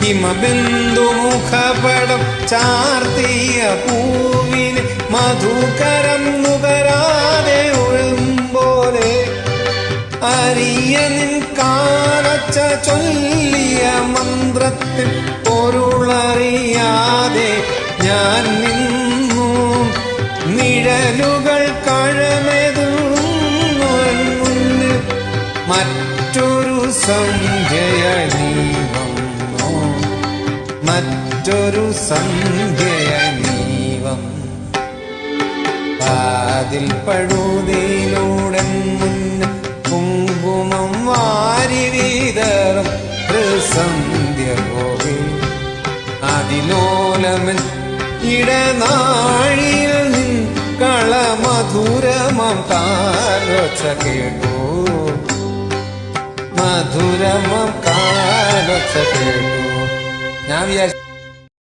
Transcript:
ഹിമബിന്ദു മുഖപടം ചാർത്തിയ പൂവിന് മധുകരം നുകരാതെ അരിയ നിൻ കാലച്ച ചൊല്ലിയ മന്ത്രത്തിൽ പൊരുളറിയാതെ ഞാൻ നിന്നു. നിഴലുകൾ കഴമെതുന്നു മറ്റൊരു സംജയ നീ മറ്റൊരു സന്ധ്യയ പാതിൽ പഴുതിയിലൂടെ കുങ്കുമം വാരി വീതറും സന്ധ്യ പോകെ അതിലോലമൻ ഇടനാഴിയിൽ കളമധുരമം കാലൊച്ച കേട്ടു. മധുരമം കാലൊച്ച കേട്ടു. ഞാൻ വിചാരിച്ചു